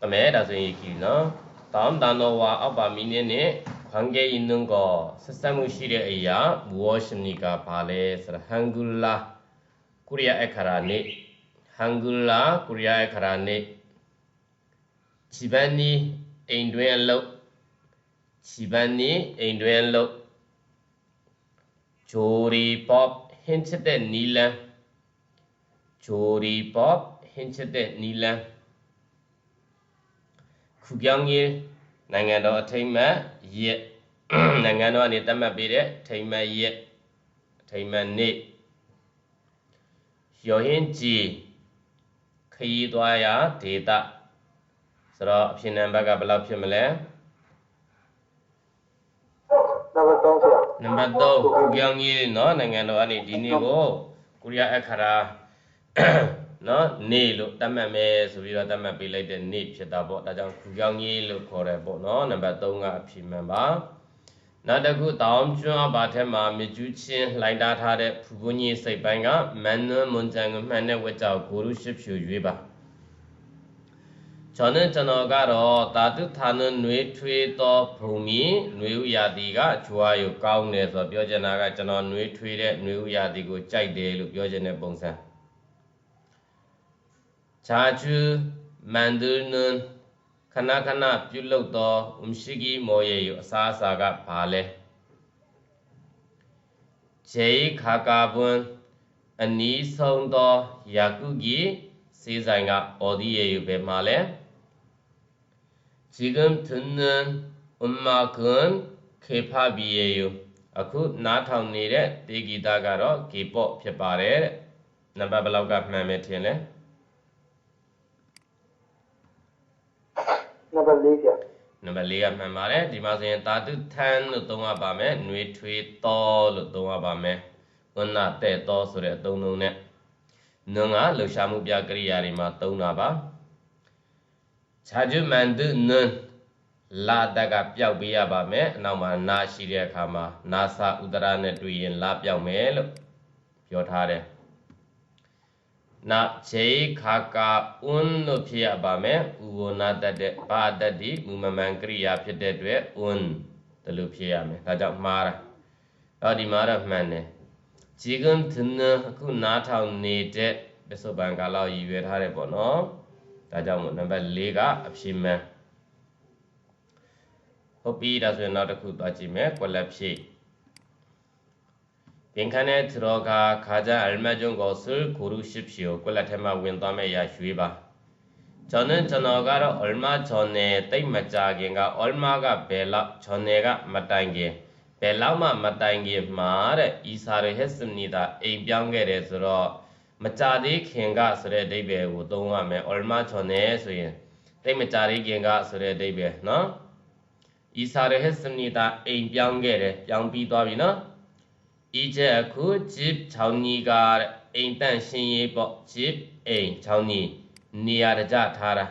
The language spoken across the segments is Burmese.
တမဲဒါဆိုရင်ကြည့်နော်တောင်းတန်တော်ဝါအောက်ပါမီနေနဲ့ခံခဲ့ရင်နုံကဆက်ဆက်မှုရှိတဲ့အရာဝါရှင်နီကပါလေဆရာဟန်ဂူလာကိုရီးယားအခါရနေဟန်ဂူလာကိုရီးယားအခါရနေဂျီပန်နီအိမ်တွင်အလုပ်ဂျီပန်နီအိမ်တွင်အလုပ်ဂျိုရီပေါ့ဟင်းချက်တဲ့နီလန်း 조리법 힌트대 닐란 구경일 နိုင်ငံတော်အထိမ့်မှတ်ရက်နိုင်ငံတော်ကနေသတ်မှတ်ပေးတဲ့ထိမ့်မှတ်ရက်ထိမ့်မှတ်နေ့ရောဟင်းကြီးခရီးသွားရာဒေတာဆိုတော့အဖြစ်နံပါတ်ကဘယ်လောက်ဖြစ်မလဲ နံပါတ်3ဆရာ နံပါတ်3ကုကြောင်ကြီးเนาะနိုင်ငံတော်ကနေဒီနေ့ကိုကိုရီးယားအခါရာ နော်နေလို့တတ်မှတ်မယ်ဆိုပြီးတော့တတ်မှတ်ပေးလိုက်တဲ့နေဖြစ်တာပေါ့ဒါကြောင့်ခူကြောင်ကြီးလို့ခေါ်တယ်ပေါ့နော်နံပါတ်3ကအဖြေမှန်ပါနောက်တစ်ခုတောင်ကျွန်းဘာထဲမှာမြကျူးချင်းလှိုင်တာထားတဲ့ဖူကွန်ကြီးစိတ်ပိုင်းကမန်နွန်မွန်ကြံကိုမှန်တဲ့ဝက်ကြောက်ဂိုရုရှစ်ဖြူရွေးပါကျွန်တော်ကျွန်တော်ကတော့တာတုဌာနနွေထွေးသောဘုံမီနွေဥရာတီကကြွားရုပ်ကောင်းတယ်ဆိုတော့ပြောချင်တာကကျွန်တော်နွေထွေးတဲ့နွေဥရာတီကိုကြိုက်တယ်လို့ပြောချင်တဲ့ပုံစံ။ ဂျာကျူမန်ဒူနွန်ခဏခဏပြုလုပ်သောဥမရှိကီမော်ရဲ့အစားအစာကဘာလဲဂျေခါကာဘွန်အနီးဆုံးသောယာကုကီစေဆိုင်ကအော်ဒီရဲ့ဘယ်မှာလဲဂျီဂမ်တန်နန်အမကွန်ခေဖာဘီရဲ့အခုနားထောင်နေတဲ့တေဂီတာကတော့ K-pop ဖြစ်ပါတယ်နံပါတ်ဘယ်လောက်ကမှန်မယ်ထင်လဲ နံပါတ်၄ပြန်နံပါတ်၄ကမှန်ပါတယ်ဒီမှာဆိုရင်သာတုထန်လို့သုံးရပါမယ်နှွေထွေးတော်လို့သုံးရပါမယ်ကုဏတဲ့တော်ဆိုတဲ့အသုံးလုံးနဲ့နုံကလှူရှာမှုပြကရိယာတွေမှာသုံးတာပါခြားကျွမန်တုနုံလာတကပျောက်ပေးရပါမယ်အနောက်မှာနာရှိတဲ့အခါမှာနာစာဥဒရာနဲ့တွေ့ရင်လာပျောက်မယ်လို့ပြောထားတယ် နာဂျေခါကာဥန်လို့ဖြစ်ရပါမယ်ဥဝနာတတ်တဲ့ဘာတတ်ဒီမူမမှန်ကရိယာဖြစ်တဲ့အတွက်ဥန်တယ်လို့ဖြစ်ရမယ်ဒါကြောင့်မှားတာအော်ဒီမှာတော့မှန်တယ်ဂျီကန်သနအခုနားထောင်နေတဲ့ပစ္စုပန်ကာလရည်ရွယ်ထားတယ်ပေါ့နော်ဒါကြောင့်မို့နံပါတ်၄ကအဖြစ်မှန်ဟုတ်ပြီဒါဆိုရင်နောက်တစ်ခုသွားကြည့်မယ်ကွက်လက်ဖြည့် ginkhane thiroga khaja almajung go sul guru shipshio kulathema win twa me ya shwe ba ကျွန်တော်ကျွန်တော်ကတော့ alma ကျွန်နေတိတ်မကြခင်က alma ကဘယ်လောက်ကျွန်နေကမတိုင်ခင်ဘယ်လောက်မှမတိုင်ခင်မှာတဲ့အီစာရဟက်စနီတာအိမ်ပြောင်းခဲ့တယ်ဆိုတော့မကြသေးခင်ကဆိုတဲ့အဓိပ္ပာယ်ကိုသုံးရမယ် alma ကျွန်နေဆိုရင်တိတ်မကြသေးခင်ကဆိုတဲ့အဓိပ္ပာယ်နော်အီစာရဟက်စနီတာအိမ်ပြောင်းခဲ့တယ်ပြောင်းပြီးသွားပြီနော် ဤချက်အခု jib 6နီးကအိမ်တန့်ရှင်ရေးပေါ့ jib အိမ်6နီးနေရာတကျထားတာ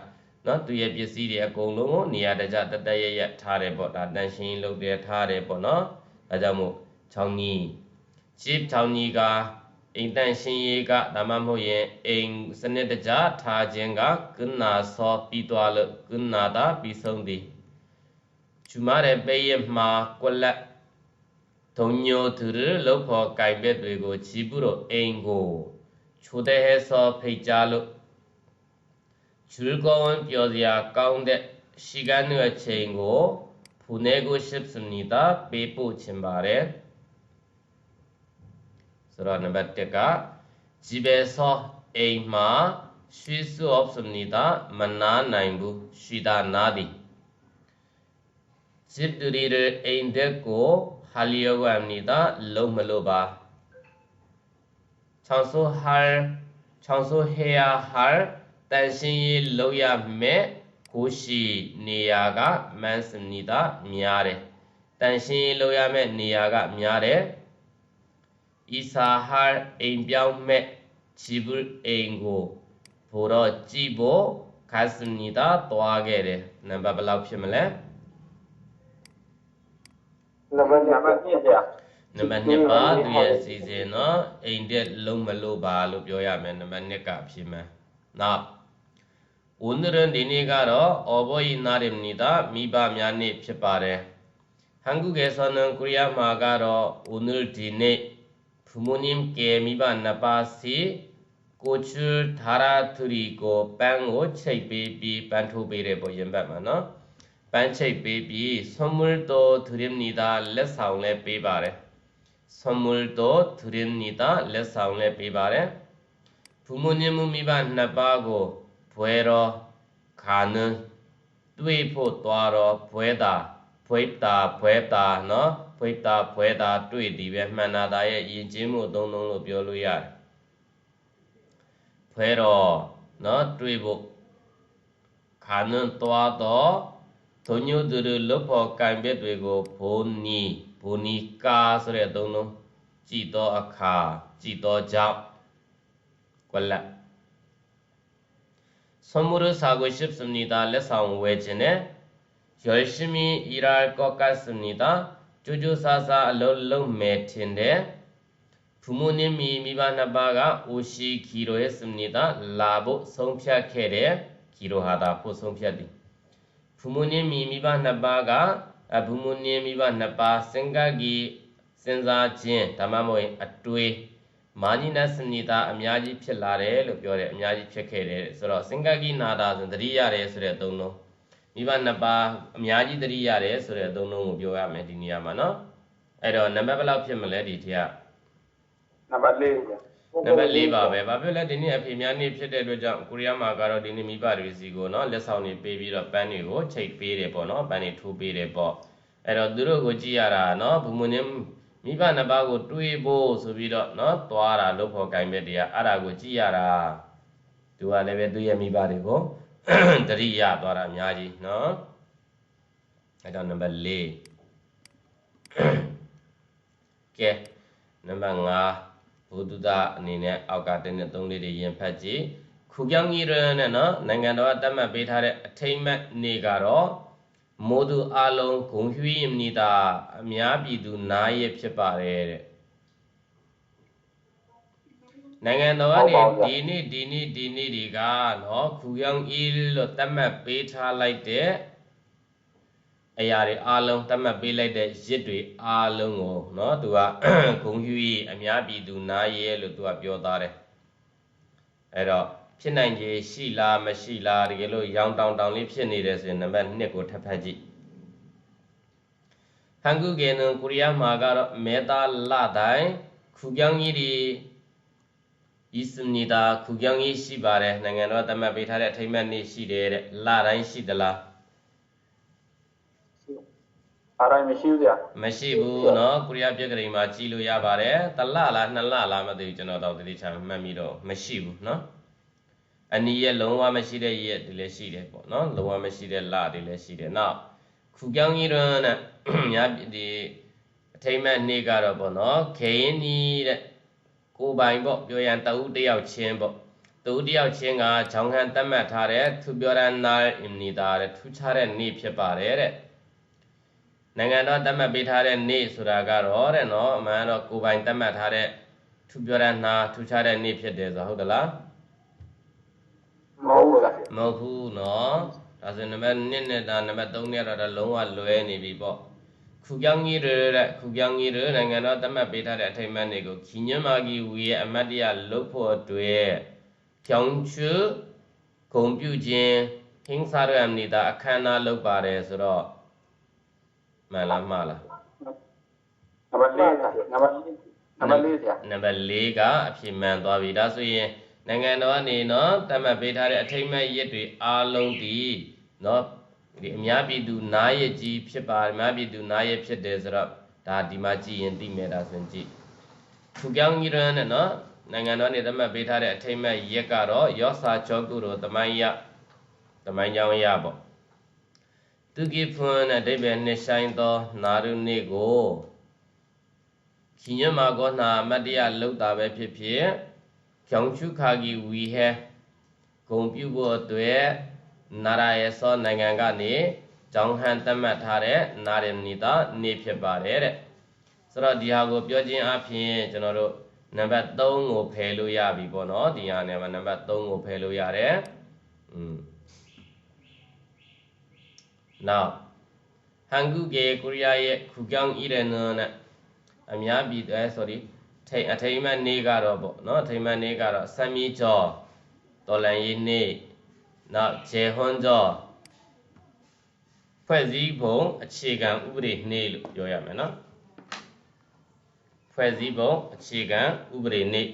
နော်သူရဲ့ပစ္စည်းတွေအကုန်လုံးကိုနေရာတကျတတရရထားတယ်ပေါ့ဒါတန့်ရှင်လုပ်တယ်ထားတယ်ပေါ့နော်ဒါကြောင့်မို့6နီး jib 6နီးကအိမ်တန့်ရှင်ရေးကဒါမှမဟုတ်ရင်အိမ်စနစ်တကျထားခြင်းကကုနာဆောပြီးသွားလို့ကုနာတာပြီးဆုံးသည်ဂျူမာတဲ့ပေးရမှာကွက်လက် 동료들을 넣고 가입되고 집으로 애인고 초대해서 페이자로 즐거운 뼈야 가운데 시간을 채이고 보내고 싶습니다. 빼부 침발에 그러는 것때가 집에서 애인마 쉴 수 없습니다. 만나 나인부 쉬다 나디 집들이를 애인 됐고 ဟာလီယောဝမ်နီတာလုံးမလို့ပါ600ဟာ600ဟေယာဟာတန်ရှင်းရေးလောက်ရမဲ့ကိုရှိနေရာကမန်စနီတာများတယ်တန်ရှင်းရေးလောက်ရမဲ့နေရာကများတယ်အီစာဟာအိမ်ပြောင်းမဲ့ဂျီဘူအိမ်ကိုဘိုတော့ကြည့်ဖို့ခါစနီတာသွားခဲ့တယ်နံပါတ်ဘယ်လောက်ဖြစ်မလဲ1 နံပါတ်နံပါတ်1ဗျာနံပါတ်2ပါသူရဲ့အစီအစဉ်နော်အိမ်တက်လုံးမလို့ပါလို့ပြောရမယ်နံပါတ်2ကဖြစ်မယ်နောက် 오늘은 니네가 러 어버이날입니 다. 미바면이 피바 래. 한국에서는 코리아마가 러 오늘 디네 부모님께 미바 나바시 꽃을 달아드리고 빵 오체비비 반토비래 보인바마너 ပန်းချိတ်ပေးပြီးဆွမ်မွလ်တိုသူရင်နီတာလက်ဆောင်လည်းပေးပါတယ်ဆွမ်မွလ်တိုသူရင်နီတာလက်ဆောင်လည်းပေးပါတယ်ဖူမွန်ညမှုမိဘနှစ်ပါးကိုဘွဲတော်ခါနန်းတွေ့ဖို့သွားတော့ဘွဲတာဘွဲတာဘွဲတာနော်ဘွဲတာဘွဲတာတွေ့ဒီပဲမှန်နာတာရဲ့ယဉ်ကျေးမှုအသုံးလုံးလို့ပြောလို့ရတယ်ဘွဲတော်နော်တွေ့ဖို့ခါနန်းသွားတော့ ထုံညုသူတို့လွတ်ပေါ်ကံပြက်တွေကိုဘုံနီဘုံနီကာဆိုတဲ့အသုံးလုံးကြည်သောအခါကြည်သောကြောင့်ကွက်လက်ဆမှုရစာကိုရှစ်စမနီတာလက်ဆောင်ဝယ်ခြင်းနဲ့ယောရှိမီအီရာကောကတ်စမနီတာကျိုးကျိုးဆာဆာအလုံးလုံးမယ်ထင်တယ်ဖူမွန်နင်းမီမိဘနှစ်ပါးကအိုရှိခီရိုရဲ့စမနီတာလာဖို့ဆုံးဖြတ်ခဲ့တယ်ခီရိုဟာတာဖို့ဆုံးဖြတ်သည် ဘူမုန်င်းမိမိဘနှစ်ပါးကဘူမုန်င်းမိဘနှစ်ပါးစင်္ဂကီစဉ်းစားခြင်းဓမ္မမဟုတ်အတွေးမာနိနစနိတာအများကြီးဖြစ်လာတယ်လို့ပြောတယ်အများကြီးဖြစ်ခဲ့တယ်ဆိုတော့စင်္ဂကိနာတာဆိုသတိရတယ်ဆိုတဲ့အသုံးလုံးမိဘနှစ်ပါးအများကြီးသတိရတယ်ဆိုတဲ့အသုံးလုံးကိုပြောရမယ်ဒီနေရာမှာနော်အဲ့တော့နံပါတ်ဘယ်လောက်ဖြစ်မလဲဒီထက်နံပါတ်၄ နံပါတ်၄ပါပဲဘာဖြစ်လဲဒီနေ့အဖေများနေ့ဖြစ်တဲ့အတွက်ကြောင့်ကိုရီးယားမှာကတော့ဒီနေ့မိဘတွေစီကိုနော်လက်ဆောင်တွေပေးပြီးတော့ပန်းတွေကိုချိတ်ပေးတယ်ပေါ့နော်ပန်းတွေထိုးပေးတယ်ပေါ့အဲ့တော့သူတို့ကိုကြည့်ရတာနော်ဘုံမွင်းမိဘနှစ်ပါးကိုတွေးဖို့ဆိုပြီးတော့နော်သွားတာလို့ဖို့ကင်မဲ့တရားအဲ့ဒါကိုကြည့်ရတာသူကလည်းပဲသူ့ရဲ့မိဘတွေကိုတရိယာသွားတာအများကြီးနော်အဲ့တော့နံပါတ်၄ကဲနံပါတ်၅ ဘုဒ္ဓအနေနဲ့အောက်ကတင်းနဲ့သုံးလေးတွေရင်ဖတ်ကြည့်ခုကြောင့်ကြီးရနဲ့နော်နိုင်ငံတော်ကတတ်မှတ်ပေးထားတဲ့အထိမ့်မဲ့နေကတော့မိုးသူအလုံးဂုံဟွေးမြတာအများပြည်သူနားရဖြစ်ပါတယ်တဲ့နိုင်ငံတော်ကနေဒီနေ့ဒီနေ့ဒီနေ့တွေကနော်ခုကြောင့်ကြီးလို့တတ်မှတ်ပေးထားလိုက်တဲ့ အရာတွေအားလုံးတတ်မှတ်ပေးလိုက်တဲ့ရစ်တွေအားလုံးကိုနော်သူကဂုံယူကြီးအများပြည်သူနားရဲလို့သူကပြောသားတယ်အဲ့တော့ဖြစ်နိုင်ခြေရှိလားမရှိလားတကယ်လို့ရောင်တောင်တောင်လေးဖြစ်နေတယ်ဆိုရင်နံပါတ်2ကိုထပ်ဖတ်ကြည့်ဟန်ကုကေနကိုရီးယားမှာကတော့မေတာလာတိုင်းခုကြောင်းကြီးတွေဤစမနီတာခုကြောင်းကြီးရှိပါတယ်နိုင်ငံတော်တမတ်ပေးထားတဲ့အထိမ့်မဲ့နေ့ရှိတယ်တဲ့လာတိုင်းရှိသလား အားတိုင်းမရှိဘူးဗျာမရှိဘူးเนาะကိုရီးယားပြည်ကလေးမှာကြီးလို့ရပါတယ်တလလားနှစ်လလားမသိဘူးကျွန်တော်တော့တတိချာမှတ်မိတော့မရှိဘူးเนาะအနီးရဲ့လုံးဝမရှိတဲ့ရက်တွေလည်းရှိတယ်ပေါ့နော်လုံးဝမရှိတဲ့လတွေလည်းရှိတယ်နောက်ခုကြောင်းကြီးတော့နဲ့ညာဒီအထိမ့်မဲ့နေ့ကတော့ပေါ့နော်ခေရင်နီးတဲ့ကိုပိုင်ပေါ့ပြောရန်တဦးတယောက်ချင်းပေါ့တဦးတယောက်ချင်းကဂျောင်းဟန်တတ်မှတ်ထားတဲ့သူပြောရန်နာအင်နီတာတဲ့ထူးခြားတဲ့နေ့ဖြစ်ပါတယ်တဲ့ နိုင်ငံတော်တတ်မှတ်ပေးထားတဲ့နေ့ဆိုတာကတော့တဲ့နော်အမှန်တော့ကိုပိုင်တတ်မှတ်ထားတဲ့သူပြောရန်နာထူးခြားတဲ့နေ့ဖြစ်တယ်ဆိုဟုတ်သလားမဟုတ်ဘူးလားမဟုတ်ဘူးနော်ဒါဆိုနံပါတ်1နဲ့ဒါနံပါတ်3နဲ့တော့လုံးဝလွဲနေပြီပေါ့ခုကြောင်းကြီးရတဲ့ခုကြောင်းကြီးရနိုင်ငံတော်သတ်မှတ်ပေးထားတဲ့အထိမ်းအမှတ်တွေကိုခီညမာဂီဝီရဲ့အမတ်တရားလုပ်ဖို့အတွက်ကြောင်းချူဂုံပြုခြင်းဟင်းစားရနေတာအခမ်းအနားလုပ်ပါတယ်ဆိုတော့ မှန်လားမှားလားနံပါတ်4နံပါတ်နံပါတ်4ဆရာနံပါတ်4ကအဖြစ်မှန်သွားပြီဒါဆိုရင်နိုင်ငံတော်ကနေနော်တတ်မှတ်ပေးထားတဲ့အထိမ့်မဲ့ရက်တွေအားလုံးဒီနော်ဒီအများပြည်သူနားရကြီးဖြစ်ပါအများပြည်သူနားရဖြစ်တယ်ဆိုတော့ဒါဒီမှာကြည့်ရင်သိမယ်ဒါဆိုရင်ကြည့်ထူကြောင်းကြီးရနဲ့နော်နိုင်ငံတော်နေတတ်မှတ်ပေးထားတဲ့အထိမ့်မဲ့ရက်ကတော့ယောစာချောကုရောတမိုင်းရတမိုင်းကြောင်းရပေါ့ သူကိဖွန်းနဲ့ဒိဗေနှစ်ဆိုင်သော နာရုနေကိုခိညမကောနာမတ္တရလောက်တာပဲဖြစ်ဖြစ်ကျောင်းချုခါဂီဝီဟဲဂုံပြုဖို့အတွက်နာရယေသောနိုင်ငံကနေကျောင်းဟန်သတ်မှတ်ထားတဲ့နာရမနီတာနေဖြစ်ပါတယ်တဲ့ဆိုတော့ဒီဟာကိုပြောခြင်းအပြင်ကျွန်တော်တို့နံပါတ်3ကိုဖယ်လို့ရပြီပေါ့နော်ဒီဟာနဲ့မှာနံပါတ်3ကိုဖယ်လို့ရတယ်อืม နောက်ဟန်ကုကေကိုရီးယားရဲ့ခုကြောင်းဣရနနဲ့အများပြည်အဲ sorry ထိန်အထိန်မနေကတော့ပေါ့နော်အထိန်မနေကတော့စံမီကျော်တော်လန်ရေးနေနောက်ဂျေဟွန်ကျော်ဖွဲ့စည်းပုံအခြေခံဥပဒေနေ့လို့ပြောရမယ်နော်ဖွဲ့စည်းပုံအခြေခံဥပဒေနေ့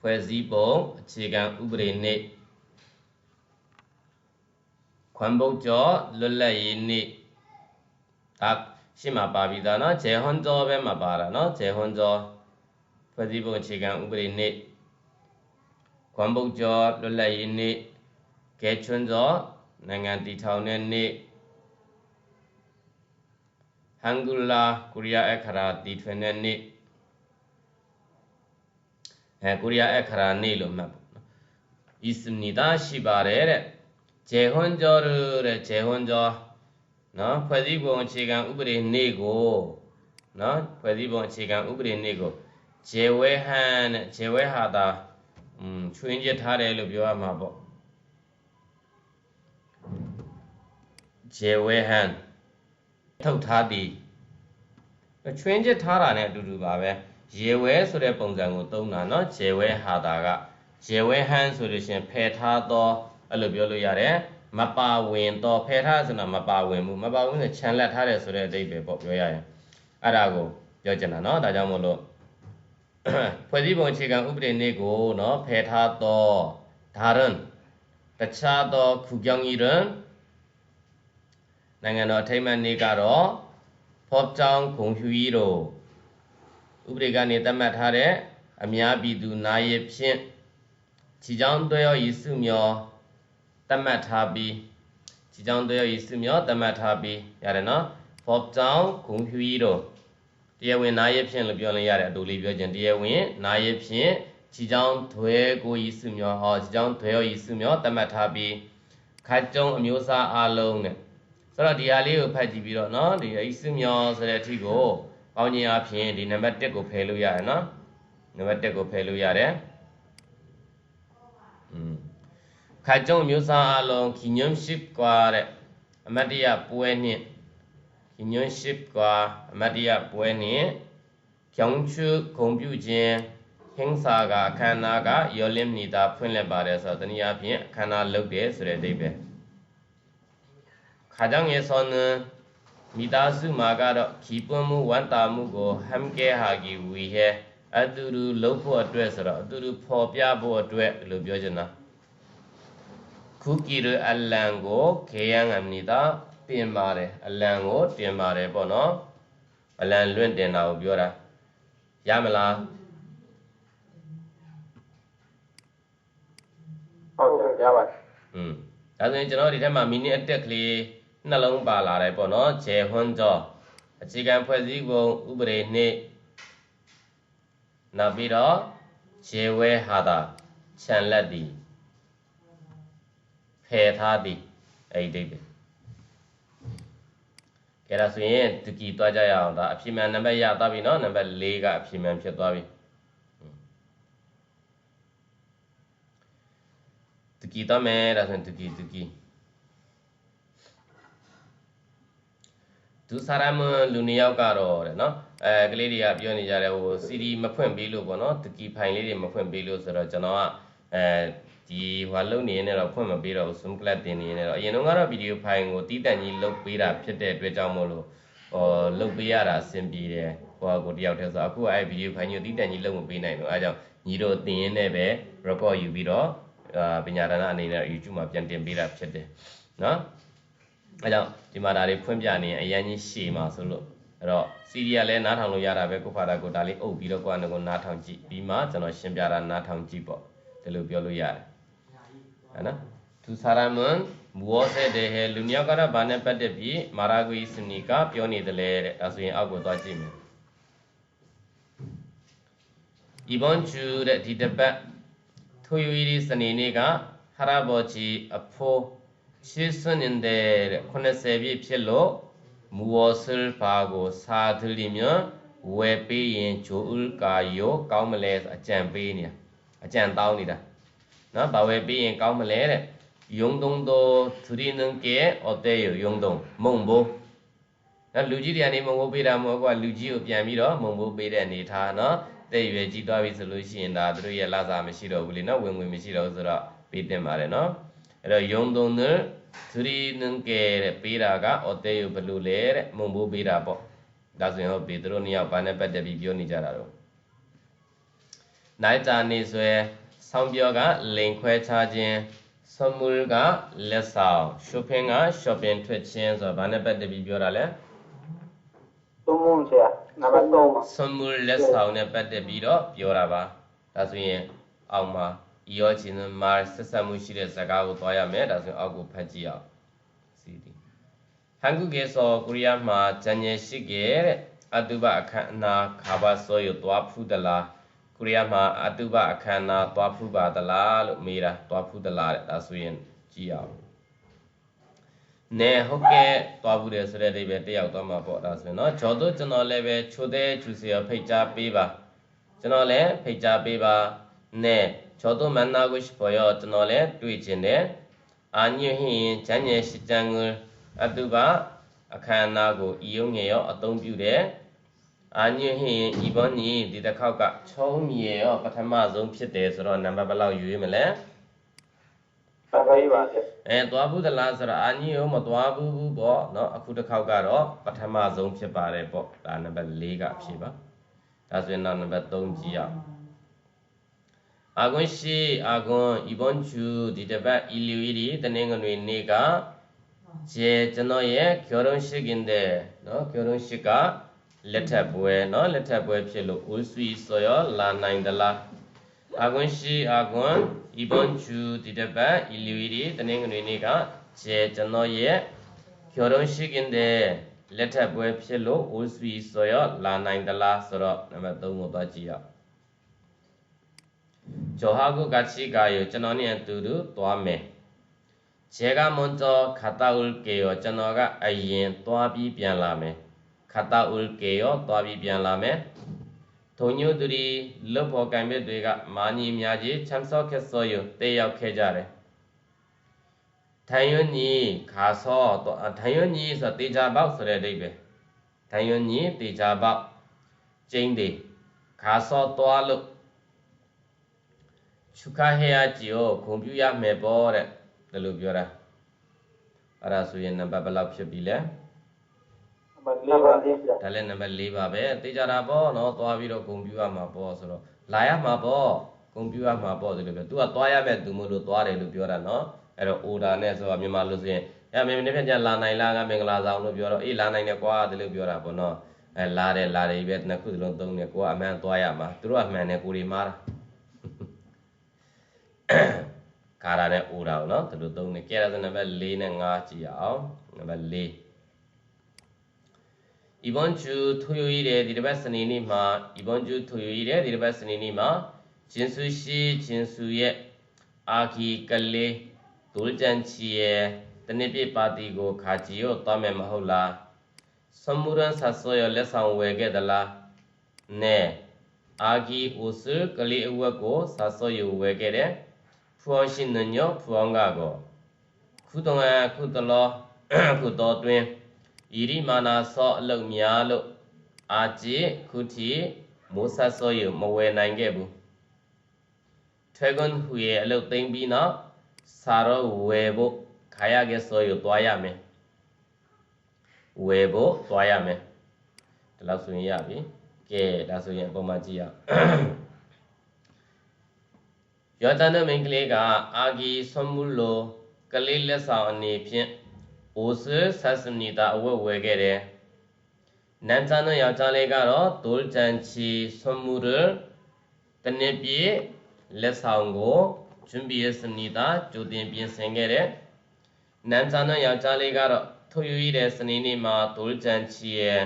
ဖွဲ့စည်းပုံအခြေခံဥပဒေနေ့ ခွန်ဘုတ်ကျော်လွတ်လပ်ရေးနေ့ဒါရှင်းမှာပါပြီသားနော်ဂျေဟွန်ကျော်ပဲမှာပါတာနော်ဂျေဟွန်ကျော်ဖွဲ့စည်းပုံအခြေခံဥပဒေနေ့ခွန်ဘုတ်ကျော်လွတ်လပ်ရေးနေ့ကဲချွန်းကျော်နိုင်ငံတည်ထောင်တဲ့နေ့ဟန်ဂူလာကိုရီးယားအခရာတည်ထွင်တဲ့နေ့အဲကိုရီးယားအခရာနေ့လို့မှတ်ပေါ့နော်။ဤစနီတာရှိပါတယ်တဲ့ ဂျေဟွန်ကျော်တဲ့ဂျေဟွန်ကျော်နော်ဖွဲ့စည်းပုံအခြေခံဥပဒေနေ့ကိုနော်ဖွဲ့စည်းပုံအခြေခံဥပဒေနေ့ကိုဂျေဝဲဟန်တဲ့ဂျေဝဲဟာတာอืมချွင်းချထားတယ်လို့ပြောရမှာပေါ့ဂျေဝဲဟန်ထုတ်ထားသည်ချွင်းချထားတာနဲ့အတူတူပါပဲရေဝဲဆိုတဲ့ပုံစံကိုသုံးတာเนาะဂျေဝဲဟာတာကဂျေဝဲဟန်ဆိုလို့ရှင်ဖယ်ထားတော့ အဲ့လိုပြောလို့ရတယ်မပါဝင်တော့ဖယ်ထားဆိုတာမပါဝင်ဘူးမပါဝင်ဆိုခြံလက်ထားတယ်ဆိုတဲ့အဓိပ္ပာယ်ပေါ့ပြောရရင်အဲ့ဒါကိုပြောချင်တာเนาะဒါကြောင့်မို့လို့ဖွဲ့စည်းပုံအခြေခံဥပဒေနေ့ကိုเนาะဖယ်ထားတော့ဒါရင်တခြားသောခုကြောင့်ဤတွင်နိုင်ငံတော်အထိမ်းအမှတ်နေ့ကတော့ဖော့ကြောင်းဂုံဖြူကြီးတို့ဥပဒေကနေသတ်မှတ်ထားတဲ့အများပြည်သူနာရီဖြင့်ခြေချောင်းတွဲရောရည်စုမျော သတ်မှတ်ထားပြီးခြေချောင်းတွဲရောရည်စုမျောသတ်မှတ်ထားပြီးရတယ်နော်ဖော့ကြောင်းဂုံဖြူကြီးတို့တရားဝင်နာရီဖြင့်လို့ပြောလို့ရတယ်အတူလေးပြောခြင်းတရားဝင်နာရီဖြင့်ခြေချောင်းထွဲကိုရည်စုမျောဟောခြေချောင်းထွဲရောရည်စုမျောသတ်မှတ်ထားပြီးခတ်ကျုံအမျိုးအစားအလုံးနဲ့ဆိုတော့ဒီဟာလေးကိုဖတ်ကြည့်ပြီးတော့เนาะဒီအစုမျောဆိုတဲ့အထီကိုပေါင်းခြင်းအဖြစ်ဒီနံပါတ်1ကိုဖယ်လို့ရတယ်เนาะနံပါတ်1ကိုဖယ်လို့ရတယ် ခါကြုံမျိုးစားအလုံးခီညွန်းရှိကွာတဲ့အမတ်တရပွဲနှင့်ခီညွန်းရှိကွာအမတ်တရပွဲနှင့်ကျောင်းချူဂုံပြုခြင်းဟင်းစာကအခမ်းအနားကရောလင်းနေတာဖွင့်လက်ပါတယ်ဆိုတော့တနည်းအားဖြင့်အခမ်းအနားလုပ်တယ်ဆိုတဲ့အဓိပ္ပာယ်ခါကြောင့်ရဲ့ဆောနမိသားစုမှာကတော့ခီးပွန်းမှုဝန်တာမှုကိုဟမ်ကဲဟာကီဝီဟဲအတူတူလုပ်ဖို့အတွက်ဆိုတော့အတူတူဖော်ပြဖို့အတွက်လို့ပြောချင်တာ ခုကီရအလန်ကိုခေယံအမနေတာတင်ပါတယ်အလန်ကိုတင်ပါတယ်ပေါ့နော်အလန်လွင့်တင်တာကိုပြောတာရမလားဟုတ်တယ်ရပါတယ်อืมဒါဆိုရင်ကျွန်တော်ဒီထက်မှာမိနစ်အတက်ကလေးနှလုံးပါလာတယ်ပေါ့နော်ဂျေဟွန်ကျော်အခြေခံဖွဲ့စည်းပုံဥပဒေနှစ်နောက်ပြီးတော့ဂျေဝဲဟာတာခြံလက်သည် ဖယ်ထားသည်အဲ့ဒီဒိတ်ပဲကဲဒါဆိုရင်တကီသွားကြရအောင်ဒါအဖြစ်မှန်နံပါတ်ရသွားပြီနော်နံပါတ်၄ကအဖြစ်မှန်ဖြစ်သွားပြီတကီတော့မယ်ဒါဆိုရင်တကီတကီဒုစာရမလူနှစ်ယောက်ကတော့တဲ့နော်အဲကလေးတွေကပြောနေကြတယ်ဟို CD မဖွင့်ပေးလို့ပေါ့နော်တကီဖိုင်လေးတွေမဖွင့်ပေးလို့ဆိုတော့ကျွန်တော်ကအဲ ဒီဟွာလုံနေနေတော့ဖွင့်မပေးတော့ဘူး Zoom class တင်နေနေတော့အရင်တော့ကတော့ဗီဒီယိုဖိုင်ကိုတီးတန့်ကြီးလုတ်ပေးတာဖြစ်တဲ့အတွက်ကြောင့်မို့လို့ဟောလုတ်ပေးရတာအဆင်ပြေတယ်ဟိုကိုတယောက်တည်းဆိုအခုကအဲဗီဒီယိုဖိုင်ကြီးတီးတန့်ကြီးလုတ်မပေးနိုင်တော့အဲကြောင့်ညီတို့တင်ရင်းနဲ့ပဲ record ယူပြီးတော့အာပညာဒါနအနေနဲ့ YouTube မှာပြန်တင်ပေးတာဖြစ်တယ်နော်အဲကြောင့်ဒီမှာဒါလေးဖွင့်ပြနေရင်အရင်ကြီးရှည်မှာဆိုလို့အဲ့တော့စီရီယာလည်းနားထောင်လို့ရတာပဲကိုဖာတာကိုဒါလေးအုပ်ပြီးတော့ကိုယ့်အနေကိုနားထောင်ကြည့်ပြီးမှကျွန်တော်ရှင်းပြတာနားထောင်ကြည့်ပေါ့ဒီလိုပြောလို့ရတယ်ဟဲ့ နော်သူစာရမန်မူဝဆဲတဲ့ဟဲလူမြောက်ကတော့ဘာနဲ့ပတ်သက်ပြီးမာရာဂွီစနီကပြောနေတယ်လေတဲ့ဒါဆိုရင်အောက်ကိုသွားကြည့်မယ်ဤဘွန်ချူတဲ့ဒီတပတ်ထွေယူရီစနေနေ့ကဟရာဘောချီအဖိုးရှေးစွနေတဲ့80ပြည့်ဖြစ်လို့မူဝဆလ်ဘာကိုစာသလီမြဝယ်ပေးရင်ဂျိုဥကာယောကောင်းမလဲဆိုအကြံပေးနေတာအကြံတောင်းနေတာ နော်ဘာဝယ်ပေးရင်ကောင်းမလဲတဲ့ယုံတုံတော်သရီနံကေအော်တဲယယုံတုံမုံဘိုးနော်လူကြီးတွေကနေမုံဘိုးပေးတာမဟုတ်ကွာလူကြီးကိုပြန်ပြီးတော့မုံဘိုးပေးတဲ့အနေထားနော်တဲ့ရွယ်ကြီးသွားပြီဆိုလို့ရှိရင်ဒါသူတို့ရဲ့လာစာမရှိတော့ဘူးလေနော်ဝင်ဝင်မရှိတော့ဘူးဆိုတော့ပေးတင်ပါတယ်နော်အဲ့တော့ယုံတုံနဲ့သရီနံကေတဲ့ပေးတာကအော်တဲယဘလူလေတဲ့မုံဘိုးပေးတာပေါ့ဒါဆိုရင်ဟုတ်ပြီသူတို့နှစ်ယောက်ဘာနဲ့ပတ်သက်ပြီးပြောနေကြတာတော့နိုင်တာနေဆွဲ ဆောင်ပြောကလိန်ခွဲခြားခြင်းဆမူလ်ကလက်ဆောင်ရှော့ပင်ကရှော့ပင်ထွက်ခြင်းဆိုတော့ဘာနဲ့ပတ်သက်ပြီးပြောတာလဲဆမူလ်ဆရာနံပါတ်3ပါဆမူလ်လက်ဆောင်နဲ့ပတ်သက်ပြီးတော့ပြောတာပါဒါဆိုရင်အောက်မှာယောချင်းမာဆက်ဆက်မှုရှိတဲ့ဇာကာကိုသွားရမယ်ဒါဆိုရင်အောက်ကိုဖတ်ကြည့်အောင်စီဒီဟန်ကုကေဆောကိုရီးယားမှာဂျန်ရယ်ရှိခဲ့တဲ့အတုပအခမ်းအနားခါဘာဆောယသွားဖူးတလား ကိုရီးယားမှာအတုပအခမ်းအနားသွားဖူးပါသလားလို့မေးတာသွားဖူးသလားတဲ့ဒါဆိုရင်ကြည့်အောင်နဲဟုတ်ကဲ့သွားဘူးတယ်ဆိုတဲ့အိဗယ်တယောက်သွားမှာပေါ့ဒါဆိုရင်เนาะဂျော်တို့ကျွန်တော်လည်းပဲချိုတဲ့ဂျူစီယာဖိတ်ကြားပေးပါကျွန်တော်လည်းဖိတ်ကြားပေးပါနဲဂျော်တို့မန်နာဂုရှ်ပေါ်ရောကျွန်တော်လည်းတွေ့ကျင်တယ်အာညွဟင်ဂျန်ညေရှိတန်ကိုအတုပအခမ်းအနားကိုဤယုံငယ်ရောအသုံးပြုတယ် အာညဟင်းဤဘောနီဒီတစ်ခေါက်ကချုံးမြေရောပထမဆုံးဖြစ်တယ်ဆိုတော့နံပါတ်ဘယ်လောက်ယူရမလဲ နံပါတ်ပါဆရာ အဲသွားဘူးသလားဆိုတော့အာညရောမသွားဘူးဘူးပေါ့เนาะအခုတစ်ခေါက်ကတော့ပထမဆုံးဖြစ်ပါတယ်ပေါ့ဒါနံပါတ်၄ကဖြစ်ပါဒါဆိုရင်တော့နံပါတ်3ကြည့်အောင်အာကွန်ရှိအာကွန်ဤဘွန်ချူဒီတပတ်ဤလီဝီဒီတနင်္ဂနွေနေ့ကကျေကျွန်တော်ရဲ့ကျော်ရုံရှိကင်းတဲ့เนาะကျော်ရုံရှိက လက်ထက်ပွဲเนาะလက်ထက်ပွဲဖြစ်လို့ဦးစွီဆိုရလာနိုင်သလားအာကွန်ရှိအာကွန်ဤဘွန်ချူဒီတပတ်ဤလူရီတနင်္ဂနွေနေ့ကကျဲကျွန်တော်ရဲ့ကျော်တော်ရှိခင်တဲ့လက်ထက်ပွဲဖြစ်လို့ဦးစွီဆိုရလာနိုင်သလားဆိုတော့နံပါတ်3ကိုသွားကြည့်ရကျော်ဟာကုကချိကာယကျွန်တော်နဲ့အတူတူသွားမယ်ကျေကမွန်တော်ခတာဦးကေရောကျွန်တော်ကအရင်သွားပြီးပြန်လာမယ် ခတာဥလ်ကေရောသွားပြီးပြန်လာမယ်ထုံညုသူဒီလွတ်ဖို့ကံပြစ်တွေကမာညီများကြီးချမ်စောခက်စောယုတေရောက်ခဲ့ကြတယ်ထိုင်ယွန်းကြီးခါစောထိုင်ယွန်းကြီးဆိုတေချာပေါက်ဆိုတဲ့အဓိပ္ပာယ်ထိုင်ယွန်းကြီးတေချာပေါက်ကျင်းတယ်ခါစောသွားလို့ချူခဟေယာကြီးကိုဂုံပြူရမယ်ပေါ့တဲ့ဒါလိုပြောတာအဲ့ဒါဆိုရင်နံပါတ်ဘယ်လောက်ဖြစ်ပြီလဲ ဒါလည်းနံပါတ်၄ပါပဲသိကြတာပေါ့နော်သွားပြီးတော့ဂုံပြူရမှာပေါ့ဆိုတော့လာရမှာပေါ့ဂုံပြူရမှာပေါ့ဆိုလို့ပြော तू ကသွားရမဲ့သူမို့လို့သွားတယ်လို့ပြောတာနော်အဲ့တော့ order နဲ့ဆိုတာမြန်မာလို့ဆိုရင်အဲ့မင်းမင်းပြန်ကြလာနိုင်လားကမင်္ဂလာဆောင်လို့ပြောတော့အေးလာနိုင်တယ်ကွာတယ်လို့ပြောတာပေါ့နော်အဲလာတယ်လာတယ်ပဲနှစ်ခုစလုံးသုံးတယ်ကိုကအမှန်သွားရမှာသူတို့အမှန်နဲ့ကိုတွေမားတာကာရာနဲ့ order နော်သူတို့သုံးတယ်ကဲရစနံပါတ်၄နဲ့၅ကြည့်အောင်နံပါတ်၄ အီဘွန်ဂျူထူယူရီတဲ့ဒီတစ်ပတ်စနေနေ့မှာအီဘွန်ဂျူထူယူရီတဲ့ဒီတစ်ပတ်စနေနေ့မှာဂျင်ဆူရှိဂျင်ဆူရဲ့အာခီကလေးဒူလ်ဂျန်ချီရဲ့တနစ်ပြပါတီကိုခါချီရောသွားမယ်မဟုတ်လားဆမ်မူရန်ဆတ်ဆိုရလက်ဆောင်ဝယ်ခဲ့သလားနဲ့အာဂီအိုဆူကလေးအဝက်ကိုဆတ်ဆိုရဝယ်ခဲ့တဲ့ဖွန်ရှင်ညောဖွန်ကကိုခုတငါခုတလောခုတော်တွင် ဣရိမာနာဆောအလုတ်များလို့အာจิตခုတိမိုးဆတ်စောရမဝယ်နိုင်ခဲ့ဘူးထွေကွန်ဟူရဲ့အလုတ်သိမ်းပြီးနောက်စာရောဝယ်ဖို့ခါရခဲ့စောရသွားရမယ်ဝယ်ဖို့သွားရမယ်ဒီလောက်ဆိုရင်ရပြီကဲဒါဆိုရင်အပေါ်မှာကြည့်ရယောတန်မင်္ဂလေးကအာဂီဆွမ်မူလိုကလေးလက်ဆောင်အနေဖြင့် အိုဆာဆတ်စနီတာအဝတ်ဝယ်ခဲ့တယ်နန်ချာနဲ့ယောက်ျားလေးကတော့ဒိုလ်ချန်ချီဆွန်မူရတနည်းပြေလက်ဆောင်ကိုဂျွန်ဘီယစနီတာကြိုတင်ပြင်ဆင်ခဲ့တဲ့နန်ချာနဲ့ယောက်ျားလေးကတော့ထုတ်ယူရတဲ့စနေနေ့မှာဒိုလ်ချန်ချီရဲ့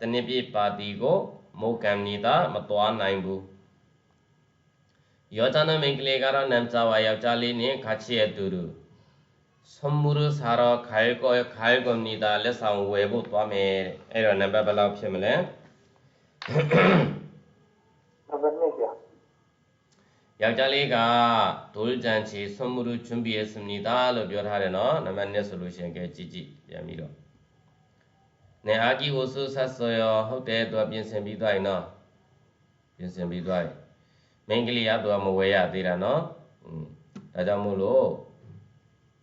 တနည်းပြေပါတီကိုမိုကမ်နီတာမတော်နိုင်ဘူးယောက်ျားနဲ့မိန်းကလေးကတော့နန်ချာဝါယောက်ျားလေးနဲ့ခါချီရဲ့တူတူ 선물을 사러 갈 거, 갈 겁니다. 레상 외부 또함에 에러 넘버 발라우 피면래 နံပါတ်2ဗျာ ယောက်ျားလေးကဒိုလ်ကြန်ချီဆွန်မှုရချွန်ဘီယစမနီတာလို့ပြောထားတယ်နော်နံပါတ်1ဆိုလို့ရှိရင်ကဲကြည့်ကြည့်ပြန်ပြီးတော့နေအာကီဝဆူဆတ်ဆိုရဟုတ်တယ်သူကပြင်ဆင်ပြီးသွားရင်နော်ပြင်ဆင်ပြီးသွားရင်မင်္ဂလိကသူကမဝဲရသေးတာနော်อืมဒါကြောင့်မို့လို့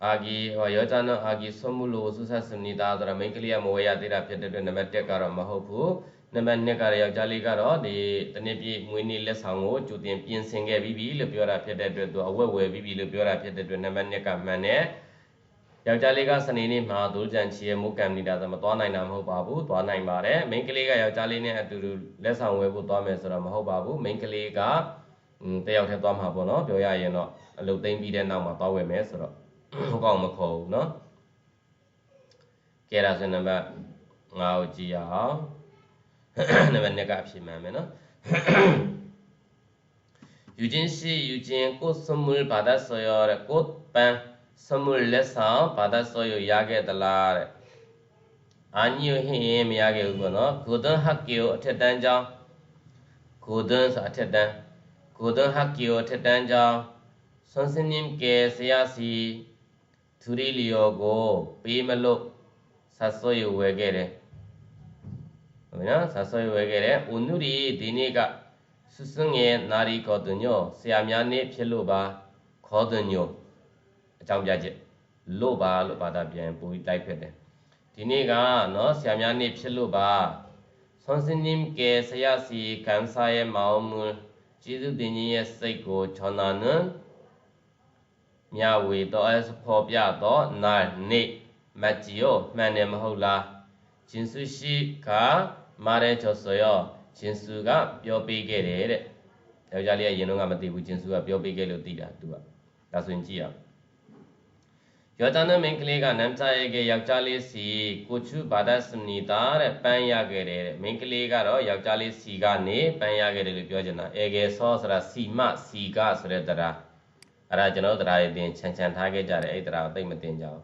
အာဂီဟောယောဇာနအာဂီဆွန်မှုလို့ဆူဆတ်စမနီတာဆိုတာမင်္ဂလိကမဝဲရသေးတာဖြစ်တဲ့အတွက်နံပါတ်1ကတော့မဟုတ်ဘူးနံပါတ်2ကတော့ယောက်ျားလေးကတော့ဒီတနေ့ပြည့်မွေးနေ့လက်ဆောင်ကိုကြိုတင်ပြင်ဆင်ခဲ့ပြီးပြီလို့ပြောတာဖြစ်တဲ့အတွက်သူအဝက်ဝယ်ပြီးပြီလို့ပြောတာဖြစ်တဲ့အတွက်နံပါတ်2ကမှန်တယ်ယောက်ျားလေးကစနေနေ့မှာဒိုးကြံချီရဲ့မုတ်ကံနေတာဆိုမသွားနိုင်တာမဟုတ်ပါဘူးသွားနိုင်ပါတယ်မိန်းကလေးကယောက်ျားလေးနဲ့အတူတူလက်ဆောင်ဝယ်ဖို့သွားမယ်ဆိုတော့မဟုတ်ပါဘူးမိန်းကလေးကอืมတယောက်တည်းသွားမှာပေါ့နော်ပြောရရင်တော့အလုပ်သိမ်းပြီးတဲ့နောက်မှာသွားဝယ်မယ်ဆိုတော့ ဟုတ်ကောင်းမခေါ်ဘူးနော်ကဲဒါဆိုနံပါတ်5ကိုကြည့်ရအောင် နံပါတ်2ကအဖြစ်မှန်မယ်နော်유진 씨 유진 꽃 선물 받았어요. 꽃반 선물 내서 받았어요. 야게달라. 아니요, 해 미야게 우거너. 고등학교 어쨌단장. 고등서 어쨌단. 고등학교 어쨌단장. 선생님께 서야시 သူရိလျော်ကိုပေးမလို့ဆတ်ဆွေဝယ်ခဲ့တယ်ဟုတ်ပြီနော်ဆတ်ဆွေဝယ်ခဲ့တယ်ဦးနုရီဒီနေ့ကဆုစွန်ရဲ့နာရီကောတညောဆရာများနေ့ဖြစ်လို့ပါခေါ်တညောအကြောင်းပြချက်လို့ပါလို့ဘာသာပြန်ပို့လိုက်ဖြစ်တယ်ဒီနေ့ကနော်ဆရာများနေ့ဖြစ်လို့ပါဆွန်စင်းင်းကဆရာစီကန်ဆာရဲ့မောင်မူကျေးဇူးတင်ကြီးရဲ့စိတ်ကိုချောနာနွန်း မြဝေသောအဖော်ပြသောနာနိမတ်ဂျီယောမှန်တယ်မဟုတ်လားဂျင်ဆုရှိကမာရဲချောဆိုယောဂျင်ဆုကပြောပေးခဲ့တယ်တဲ့ယောက်ျားလေးကရင်တော့ကမသိဘူးဂျင်ဆုကပြောပေးခဲ့လို့သိတာသူကဒါဆိုရင်ကြည့်ရအောင်ယောတန်မင်းကလေးကနမ်ချရဲ့ကယောက်ျားလေးစီကိုချူဘာဒစနီတာတဲ့ပန်းရခဲ့တယ်တဲ့မင်းကလေးကတော့ယောက်ျားလေးစီကနေပန်းရခဲ့တယ်လို့ပြောချင်တာအေကေဆောဆိုတာစီမစီကဆိုတဲ့တရား အဲ့ဒါကျွန်တော်တို့တရားတွေတင်ချန်ချန်ထားခဲ့ကြတယ်အဲ့တရားကိုသိမသိကြအောင်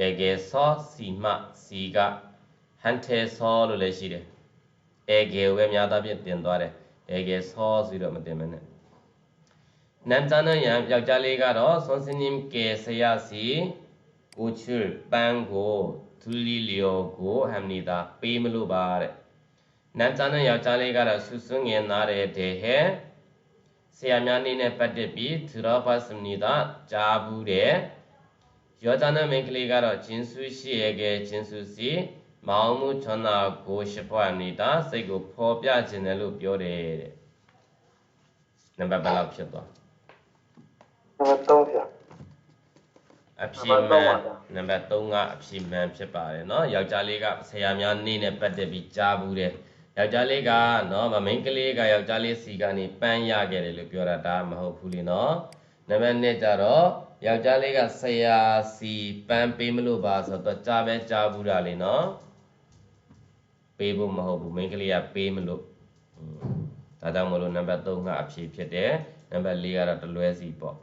အေကေဆောစီမစီကဟန်ထေဆောလို့လည်းရှိတယ်အေကေဝဲများသားဖြင့်တင်သွားတယ်အေကေဆောစီတော့မတင်မနဲ့နမ်ဇာနယံယောက်ျားလေးကတော့ဆွန်စင်င်ကေဆရာစီကိုချူပန်းကိုသူလီလျောကိုဟမ်နီတာပေးမလို့ပါတဲ့နမ်ဇာနယောက်ျားလေးကတော့ဆူဆွငင်နားတဲ့တဲ့ဟဲ ဆရာများနေ့နဲ့ပတ်သက်ပြီးသူတော်ဘာစမနီတာကြားဘူးတဲ့ယောဇနာမင်္ဂလိကတော့ဂျင်းဆူရှိရဲ့ကဂျင်းဆူစီမောင်မှုချွန်တာကိုရှိပွားနေတာစိတ်ကိုဖော်ပြခြင်းတယ်လို့ပြောတယ်တဲ့နံပါတ်ဘယ်လောက်ဖြစ်သွားနံပါတ်3ဖြစ်အဖြေမှန်နံပါတ်3ကအဖြေမှန်ဖြစ်ပါတယ်เนาะယောက်ျားလေးကဆရာများနေနဲ့ပတ်သက်ပြီးကြားဘူးတဲ့ ယောက်ျားလေးကနော်မမိန်ကလေးကယောက်ျားလေးစီကနေပန်းရခဲ့တယ်လို့ပြောတာဒါမဟုတ်ဘူးလေနော်နံပါတ်1ကြတော့ယောက်ျားလေးကဆရာစီပန်းပေးမလို့ပါဆိုတော့ကြားပဲကြားဘူးတာလေနော်ပေးဖို့မဟုတ်ဘူးမိန်းကလေးကပေးမလို့ဒါကြောင့်မလို့နံပါတ်3ကအဖြေဖြစ်တယ်နံပါတ်4ကတော့တလွဲစီပေါ့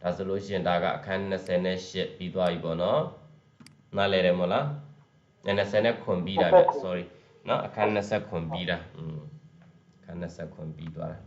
ဒါဆိုလို့ရှိရင်ဒါကအခန်း28ပြီးသွားပြီပေါ့နော်နားလည်တယ်မို့လား29ပြီးတာပဲ sorry နော်အခန်း29ပြီးတာအခန်း29ပြီးသွားတာ